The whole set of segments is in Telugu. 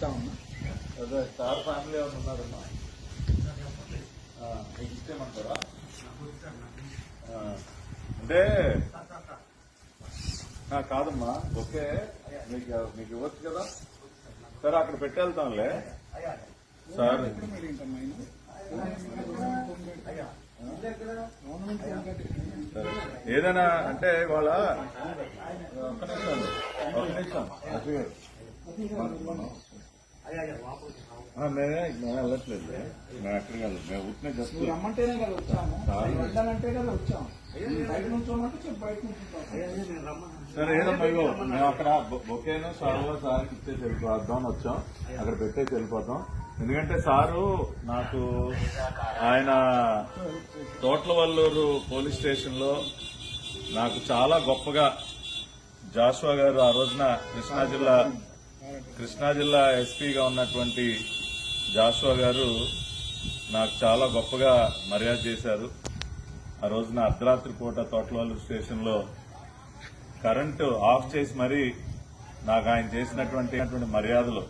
ఇచ్చామన్నా అదే స్టార్ ఫ్యామిలీ ఎవరు ఉన్నారమ్మా? మీకు ఇష్టమంటారా? అంటే కాదమ్మా ఓకే మీకు మీకు ఇవ్వచ్చు కదా? సరే అక్కడ పెట్టేళ్తాంలే. సార్. మీరు ఇంకా సరే. ఏదైనా అంటే ఇవాళ ఒక నిమిషం ఒక నిమిషం. ఆ, మేమే మేము వెళ్ళట్లేదు. మేము ఎక్కడికి వెళ్ళదు మేము ఉట్టిన జస్ట్ మీరు రమ్మంటేనే కదా వచ్చాము. వెళ్ళాలంటే కదా వచ్చాము. బయట చెప్పి నుంచి. సరే ఏదమ్మా ఇగో మేము అక్కడ బొకేను సార్లో సార్కి ఇచ్చేసి వెళ్ళిపోద్దాం వచ్చాం. అక్కడ పెట్టేసి వెళ్ళిపోతాం. ఎందుకంటే సారు నాకు ఆయన తోట్లవల్లూరు పోలీస్ స్టేషన్లో నాకు చాలా గొప్పగా జాషువా గారు ఆ రోజున కృష్ణా జిల్లా కృష్ణా జిల్లా ఎస్పీగా ఉన్నటువంటి జాషువా గారు నాకు చాలా గొప్పగా మర్యాద చేశారు. ఆ రోజున అర్ధరాత్రి పూట తోటలవల్లూరు స్టేషన్లో కరెంటు ఆఫ్ చేసి మరీ నాకు ఆయన చేసినటువంటి అటువంటి మర్యాదలు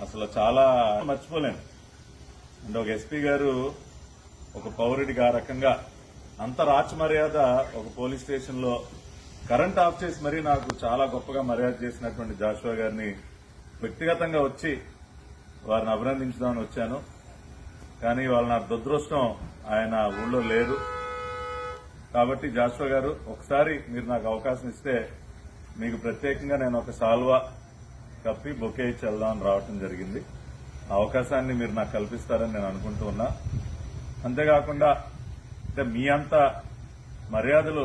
అసలు చాలా మర్చిపోలేను. అండ్ ఒక ఎస్పీ గారు ఒక పౌరుడికి ఆ రకంగా అంత రాచ మర్యాద ఒక పోలీస్ స్టేషన్లో కరెంట్ ఆఫ్ చేసి మరీ నాకు చాలా గొప్పగా మర్యాద చేసినటువంటి జాషువా గారిని వ్యక్తిగతంగా వచ్చి వారిని అభినందించుదామని వచ్చాను. కానీ వాళ్ళ నా దురదృష్టం ఆయన ఊళ్ళో లేరు కాబట్టి జాషువా గారు ఒకసారి మీరు నాకు అవకాశం ఇస్తే మీకు ప్రత్యేకంగా నేను ఒక సాల్వా కప్పి బొకే ఇచ్చి వెళ్దామని రావటం జరిగింది. ఆ అవకాశాన్ని మీరు నాకు కల్పిస్తారని నేను అనుకుంటూ ఉన్నా. అంతేకాకుండా అంటే మీ అంత మర్యాదలు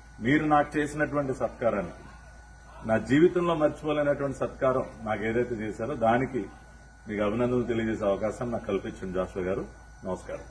మీరు నాకు చేసినటువంటి సత్కారానికి నా జీవితంలో మర్చిపోలేనటువంటి సత్కారం నాకు ఏదైతే చేశారో దానికి మీకు అభినందనలు తెలియజేసే అవకాశం నాకు కల్పించండి జాషువా గారు. నమస్కారం.